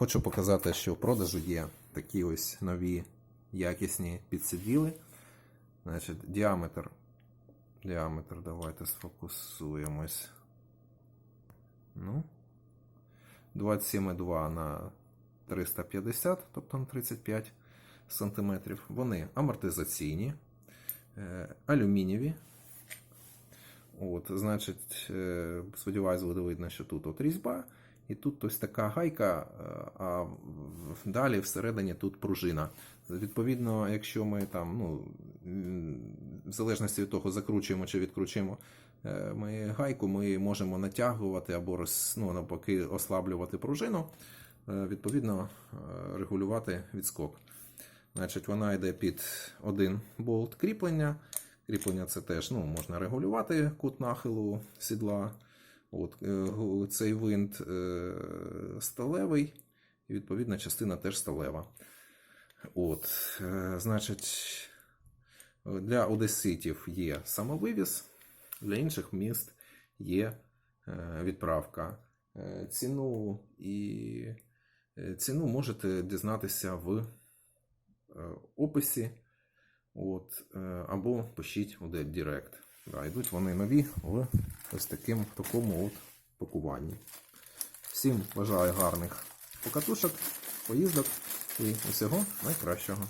Хочу показати, що в продажу є такі ось нові якісні підсиділи. Значить, діаметр. Діаметр, давайте сфокусуємось. Ну, 27,2 на 350, тобто на 35 см. Вони амортизаційні, е, алюмінієві. От, значить, е, сподіваюсь, буде видно, що тут от різьба, і тут ось така гайка, е, а далі всередині тут пружина. Відповідно, якщо ми там, ну, в залежності від того, закручуємо чи відкручуємо е, ми гайку, ми можемо натягувати або ну, навпаки ослаблювати пружину, е, відповідно, регулювати відскок. Значить, вона йде під один болт кріплення. Кріплення це теж ну, можна регулювати кут нахилу сідла. От, е, цей винт е, сталевий, і відповідна частина теж сталева. От, е, значить, для одеситів є самовивіз, для інших міст є відправка. Ціну і ціну можете дізнатися в описі. От, або пишіть у Директ. Да, йдуть вони нові в ось таким, в такому от пакуванні. Всім бажаю гарних покатушок, поїздок і усього найкращого.